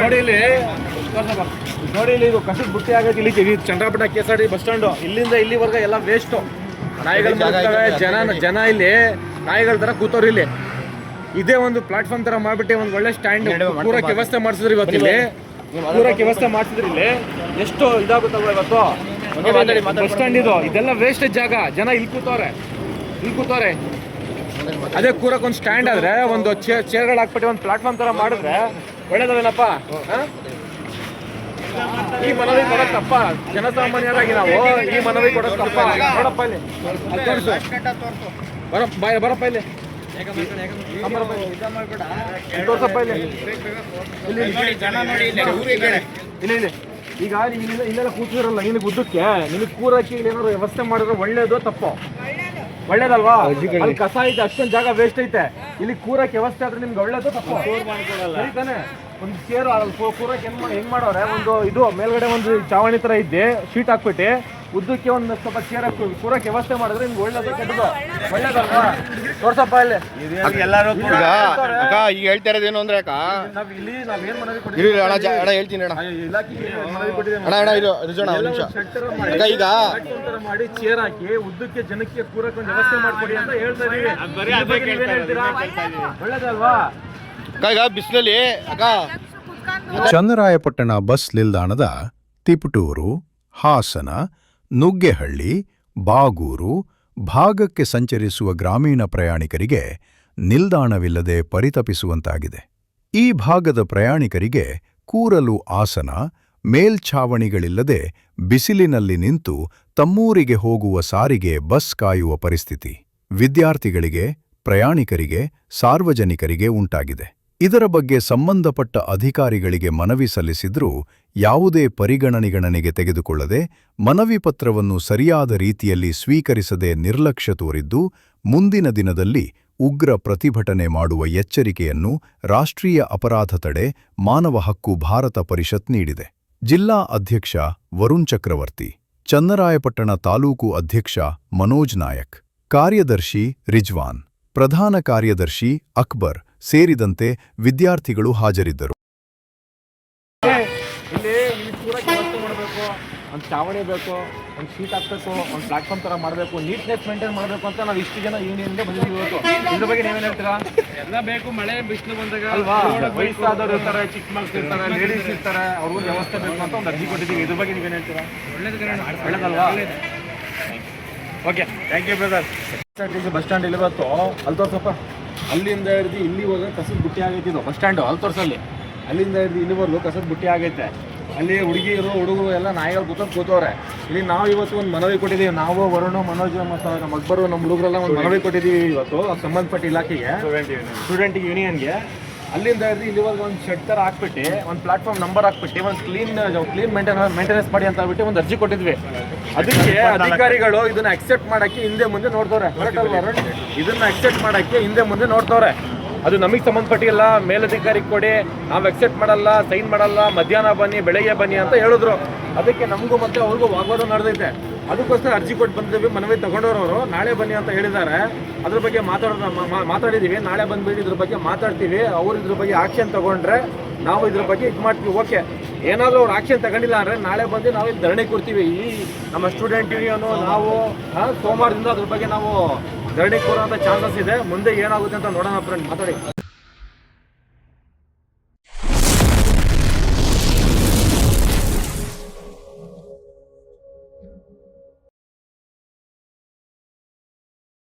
ನೋಡಿ ಇಲ್ಲಿ ನೋಡಿ ಇಲ್ಲಿ ಇದು ಕಸದ ಬುಟ್ಟಿ ಆಗೈತೆ ಇಲ್ಲಿ. ಇದು Chandrapattana K S R T bus stand. ಇಲ್ಲಿಂದ ಇಲ್ಲಿವರೆಗೆ ಎಲ್ಲ ವೇಸ್ಟ್ ನಾಯಿಗಳು ಜನ ಜನ ಇಲ್ಲಿ ನಾಯಿಗಳ ತರ ಕೂತವ್ರು ಇಲ್ಲಿ. ಇದೇ ಒಂದು ಪ್ಲಾಟ್ಫಾರ್ಮ್ ತರ ಮಾಡ್ಬಿಟ್ಟು ಒಂದು ಒಳ್ಳೆ ಸ್ಟ್ಯಾಂಡ್ ಪೂರಕ್ಕೆ ವ್ಯವಸ್ಥೆ ಮಾಡಿಸಿದ್ರು ಇವತ್ತಿಲ್ಲಿ ಕೂರಕ್ಕೆ ವ್ಯವಸ್ಥೆ ಮಾಡಿಸಿದ್ರು ಇಲ್ಲಿ. ಎಷ್ಟು ಇದಾಗುತ್ತಲ್ವ ಇವತ್ತು. ಬಸ್ ಸ್ಟ್ಯಾಂಡ್ ಇದು. ಇದೆಲ್ಲ ವೇಸ್ಟೇಜ್ ಜಾಗ. ಜನ ಇಲ್ಲಿ ಕೂತವ್ರೆ. ಇಲ್ಲಿ ಕೂತವ್ರೆ. ಅದೇ ಕೂರಕ್ ಒಂದು ಸ್ಟ್ಯಾಂಡ್ ಆದ್ರೆ ಒಂದು ಚೇರ್ ಚೇರ್ಗಳು ಹಾಕ್ಬಿಟ್ಟು ಒಂದು ಪ್ಲಾಟ್ಫಾರ್ಮ್ ತರ ಮಾಡಿದ್ರೆ ಒಳ್ಳೇದೇನಪ್ಪ? ಈ ಮನವಿ ಕೊಡೋದು ತಪ್ಪ. ಜನಸಾಮಾನ್ಯರಾಗಿ ನಾವು ಈ ಮನವಿ ಕೊಡೋದು ತಪ್ಪ. ನೋಡಪ್ಪ ಇಲ್ಲಿ. ಬರ ಬಾಯ್ ಬರಪ್ಪ ಇಲ್ಲಿ. ತೋರ್ಸಪ್ಪ ಇಲ್ಲಿ. ಇಲ್ಲಿ, ಇಲ್ಲಿ. ಈಗ ಇಲ್ಲೆಲ್ಲ ಕೂತಿರಲ್ಲ ನಿನಗೆ ಉದ್ದಕ್ಕೆ. ನಿನಗೆ ಕೂರಕ್ಕೆ ಏನಾದ್ರು ವ್ಯವಸ್ಥೆ ಮಾಡಿದ್ರೆ ಒಳ್ಳೇದು ತಪ್ಪು? ಒಳ್ಳೇದಲ್ವಾ? ಅಲ್ಲಿ ಕಸ ಐತೆ ಅಷ್ಟೊಂದು ಜಾಗ ವೇಸ್ಟ್ ಐತೆ. ಇಲ್ಲಿ ಕೂರಕ್ಕೆ ವ್ಯವಸ್ಥೆ ಆದ್ರೆ ನಿಮ್ಗೆ ಒಳ್ಳೇದು ತಪ್ಪು. ಸರಿ ತಾನೆ. ಒಂದು ಚೇರು ಕೂರಕ್ಕೆ ಹೆಂಗ್ ಹೆಂಗ್ ಮಾಡೋರೆ? ಒಂದು ಇದು ಮೇಲ್ಗಡೆ ಒಂದು ಚಾವಣಿ ತರ ಇದ್ದೆ ಶೀಟ್ ಹಾಕ್ಬಿಟ್ಟು. ಉದ್ದಕ್ಕೆ ಒಂದು ಸ್ವಲ್ಪ ಚೇರ್ ಹಾಕಿ ಕೂರಕ್ಕೆ ವ್ಯವಸ್ಥೆ ಮಾಡಿದ್ರೆ ನಿಮ್ಗೆ ಒಳ್ಳೇದು ಕೆಟ್ಟದು. ಒಳ್ಳೇದಲ್ವಾ? ತೋರ್ಸಪ್ಪ ಇಲ್ಲಿ. ಎಲ್ಲರೂ ಈಗ ಅಕ್ಕ ಈಗ ಹೇಳ್ತಾ ಇರೋದೇನು ಅಂದ್ರೆ ಅಕ್ಕ? ನಾವ್ ಇಲ್ಲಿ ನಾವು ಏನ್ ಮನವಿ ಇರು ಇರು, ಅಣ್ಣ ಜ- ಅಣ್ಣ ಹೇಳ್ತೀನಿ ಅಣ್ಣ. ಇಲಾಖೆಗೆ ಮನವಿ ಕೊಟ್ಟಿದ್ದೀವಿ? ಅಣ್ಣ ಅಣ್ಣ ಇರು ರಿಜೋಣ ಒಂದು ನಿಮಿಷ. ಮಾಡಿ, ಅಕ್ಕ ಈಗ ಮಾಡಿ ಚೇರ್ ಹಾಕಿ ಉದ್ದಕ್ಕೆ ಜನಕ್ಕೆ ಕೂರಕ್ಕೆ ಒಂದು ವ್ಯವಸ್ಥೆ ಮಾಡ್ಕೊಡಿ ಅಂತ ಹೇಳ್ತಾ ಇದೀವಿ. ಇದ್ರ ಬಗ್ಗೆ ನೀವೇನ್ ಹೇಳ್ತೀರಾ? ಒಳ್ಳೇದಲ್ವಾ? ಅಕ್ಕ ಈಗ ಬಿಸಿಲಲ್ಲಿ ಅಕ್ಕ. ಚನ್ನರಾಯಪಟ್ಟಣ ಬಸ್ ನಿಲ್ದಾಣದ ತಿಪಟೂರು ಹಾಸನ ನುಗ್ಗೆಹಳ್ಳಿ, ಬಾಗೂರು ಭಾಗಕ್ಕೆ ಸಂಚರಿಸುವ ಗ್ರಾಮೀಣ ಪ್ರಯಾಣಿಕರಿಗೆ ನಿಲ್ದಾಣವಿಲ್ಲದೆ ಪರಿತಪಿಸುವಂತಾಗಿದೆ. ಈ ಭಾಗದ ಪ್ರಯಾಣಿಕರಿಗೆ ಕೂರಲು ಆಸನ, ಮೇಲ್ಛಾವಣಿಗಳಿಲ್ಲದೆ ಬಿಸಿಲಿನಲ್ಲಿ ನಿಂತು ತಮ್ಮೂರಿಗೆ ಹೋಗುವ ಸಾರಿಗೆ ಬಸ್ ಕಾಯುವ ಪರಿಸ್ಥಿತಿ ವಿದ್ಯಾರ್ಥಿಗಳಿಗೆ, ಪ್ರಯಾಣಿಕರಿಗೆ, ಸಾರ್ವಜನಿಕರಿಗೆ ಉಂಟಾಗಿದೆ. ಇದರ ಬಗ್ಗೆ ಸಂಬಂಧಪಟ್ಟ ಅಧಿಕಾರಿಗಳಿಗೆ ಮನವಿ ಸಲ್ಲಿಸಿದ್ರೂ ಯಾವುದೇ ಪರಿಗಣನೆಗಣನೆಗೆ ತೆಗೆದುಕೊಳ್ಳದೆ ಮನವಿ ಪತ್ರವನ್ನು ಸರಿಯಾದ ರೀತಿಯಲ್ಲಿ ಸ್ವೀಕರಿಸದೆ ನಿರ್ಲಕ್ಷ್ಯ ತೋರಿದ್ದು ಮುಂದಿನ ದಿನದಲ್ಲಿ ಉಗ್ರ ಪ್ರತಿಭಟನೆ ಮಾಡುವ ಎಚ್ಚರಿಕೆಯನ್ನು ರಾಷ್ಟ್ರೀಯ ಅಪರಾಧ ತಡೆ ಮಾನವ ಹಕ್ಕು ಭಾರತ ಪರಿಷತ್ ನೀಡಿದೆ. ಜಿಲ್ಲಾ ಅಧ್ಯಕ್ಷ ವರುಣ್ ಚಕ್ರವರ್ತಿ, ಚನ್ನರಾಯಪಟ್ಟಣ ತಾಲೂಕು ಅಧ್ಯಕ್ಷ ಮನೋಜ್ ನಾಯಕ್, ಕಾರ್ಯದರ್ಶಿ ರಿಜ್ವಾನ್, ಪ್ರಧಾನ ಕಾರ್ಯದರ್ಶಿ ಅಕ್ಬರ್ ಸೇರಿದಂತೆ ವಿದ್ಯಾರ್ಥಿಗಳು ಹಾಜರಿದ್ದರು. ಒಂದು ಚಾವಣಿ ಬೇಕು ಒಂದು ಸೀಟ್ ಹಾಕ್ಬೇಕು ಒಂದು ಪ್ಲಾಟ್ಫಾರ್ಮ್ ತರ ಮಾಡಬೇಕು ನೀಟ್ನೆಸ್ ಮೇಂಟೈನ್ ಮಾಡಬೇಕು ಅಂತ ನಾವು ಇಷ್ಟು ಜನ ಯೂನಿಯನ್ಗೆ ಬಂದಿದ್ದೀವಿ ಇವತ್ತು. ಇದ್ರ ಬಗ್ಗೆ ನೀವೇನು ಹೇಳ್ತೀರಾ? ಎಲ್ಲ ಬೇಕು ಮಳೆ ಬಿಸಿಲು ಬಂದಾಗ ಅಲ್ವಾ? ವಯಸ್ಸಾದವ್ರು ಇರ್ತಾರೆ ಚಿಕ್ಕ ಮಕ್ಳು ಇರ್ತಾರೆ ಲೇಡೀಸ್ ಇರ್ತಾರೆ ಅವ್ರಿಗೂ ವ್ಯವಸ್ಥೆ ಬೇಕು ಅಂತ ಒಂದು ಅರ್ಜಿ ಕೊಟ್ಟಿದ್ದೀವಿ. ಇದ್ರ ಬಗ್ಗೆ ನೀವೇನ್ ಹೇಳ್ತೀರಾ? ಒಳ್ಳೇದಲ್ವಾ? Okay thank you brother bus stand ಇಲ್ಲಿ ಇವತ್ತು ಅಲ್ಲಿ ತೋರ್ಸಪ್ಪ. ಅಲ್ಲಿಂದ ಹಿಡಿದು ಹೋದ್ರೆ ಕಸದ ಬುಟ್ಟಿ ಆಗೈತಿ ಇದು ಬಸ್ ಸ್ಟ್ಯಾಂಡು ಅಲ್ಲಿ ತೋರಿಸಲ್ಲಿ. ಅಲ್ಲಿಂದ ಹಿಡಿದು ಇಲ್ಲಿವರೆಗೂ ಕಸದ ಬುಟ್ಟಿ ಆಗೈತೆ. ಅಲ್ಲಿ ಹುಡುಗಿಯರು ಹುಡುಗರು ಎಲ್ಲ ನಾಯಿಗಳು ಕೂತ್ಕೊಂಡು ಕೂತವ್ರೆ. ಇಲ್ಲಿ ನಾವು ಇವತ್ತು ಒಂದು ಮನವಿ ಕೊಟ್ಟಿದ್ದೀವಿ. ನಾವು ವರುಣ ಮನೋಜ್ ಮತ್ತು ನಮ್ಮ ಅಕ್ಬರು ನಮ್ಮ ಹುಡುಗರೆಲ್ಲ ಒಂದು ಮನವಿ ಕೊಟ್ಟಿದ್ದೀವಿ ಇವತ್ತು ಅದು ಸಂಬಂಧಪಟ್ಟ ಇಲಾಖೆಗೆ. ಸ್ಟೂಡೆಂಟ್ ಯೂನಿಯನ್ಗೆ ಅಲ್ಲಿಂದ ಹಿಡಿದು ಇಲ್ಲಿವರೆಗೆ ಒಂದು ಶೆಡ್ ಥರ ಹಾಕ್ಬಿಟ್ಟು ಒಂದು ಪ್ಲಾಟ್ಫಾರ್ಮ್ ನಂಬರ್ ಹಾಕ್ಬಿಟ್ಟು ಒಂದು ಕ್ಲೀನ್ ಕ್ಲೀನ್ ಮೇಂಟೈನ್ ಮೇಂಟೆನೆನ್ಸ್ ಮಾಡಿ ಅಂತ ಹೇಳ್ಬಿಟ್ಟು ಒಂದು ಅರ್ಜಿ ಕೊಟ್ಟಿದ್ವಿ. ಅದಕ್ಕೆ ಅಧಿಕಾರಿಗಳು ಇದನ್ನ ಅಕ್ಸೆಪ್ಟ್ ಮಾಡಕ್ಕೆ ಹಿಂದೆ ಮುಂದೆ ನೋಡ್ತವ್ರೆ. ಇದನ್ನ ಅಕ್ಸೆಪ್ಟ್ ಮಾಡಕ್ಕೆ ಹಿಂದೆ ಮುಂದೆ ನೋಡ್ತವ್ರೆ. ಅದು ನಮಗೆ ಸಂಬಂಧಪಟ್ಟಿಲ್ಲ ಮೇಲಧಿಕಾರಿಗೆ ಕೊಡಿ ನಾವು ಅಕ್ಸೆಪ್ಟ್ ಮಾಡಲ್ಲ ಸೈನ್ ಮಾಡಲ್ಲ ಮಧ್ಯಾಹ್ನ ಬನ್ನಿ ಬೆಳಗ್ಗೆ ಬನ್ನಿ ಅಂತ ಹೇಳಿದ್ರು. ಅದಕ್ಕೆ ನಮಗೂ ಮತ್ತೆ ಅವ್ರಿಗೂ ವಾಗ್ವಾದ ನಡೆದೈತೆ. ಅದಕ್ಕೋಸ್ಕರ ಅರ್ಜಿ ಕೊಟ್ಟು ಬಂದಿದ್ದೀವಿ ಮನವಿ ತಗೊಂಡವರು ನಾಳೆ ಬನ್ನಿ ಅಂತ ಹೇಳಿದ್ದಾರೆ. ಅದ್ರ ಬಗ್ಗೆ ಮಾತಾಡೋದು ಮಾತಾಡಿದ್ದೀವಿ. ನಾಳೆ ಬಂದ್ಬಿಟ್ಟು ಇದ್ರ ಬಗ್ಗೆ ಮಾತಾಡ್ತೀವಿ. ಅವ್ರು ಇದ್ರ ಬಗ್ಗೆ ಆಕ್ಷನ್ ತಗೊಂಡ್ರೆ ನಾವು ಇದ್ರ ಬಗ್ಗೆ ಇದು ಮಾಡ್ತೀವಿ. ಓಕೆ ಏನಾದರೂ ಅವ್ರು ಆಕ್ಷನ್ ತಗೊಂಡಿಲ್ಲ ಅಂದರೆ ನಾಳೆ ಬಂದು ನಾವು ಇಲ್ಲಿ ಧರಣಿ ಕೊಡ್ತೀವಿ. ಈ ನಮ್ಮ ಸ್ಟೂಡೆಂಟ್ ಯೂನಿಯನು ನಾವು ಸೋಮವಾರದಿಂದ ಅದ್ರ ಬಗ್ಗೆ ನಾವು ಧರಣಿ ಕೊಡೋಂಥ ಚಾನ್ಸಸ್ ಇದೆ. ಮುಂದೆ ಏನಾಗುತ್ತೆ ಅಂತ ನೋಡೋಣ ಫ್ರೆಂಡ್ ಮಾತಾಡಿ.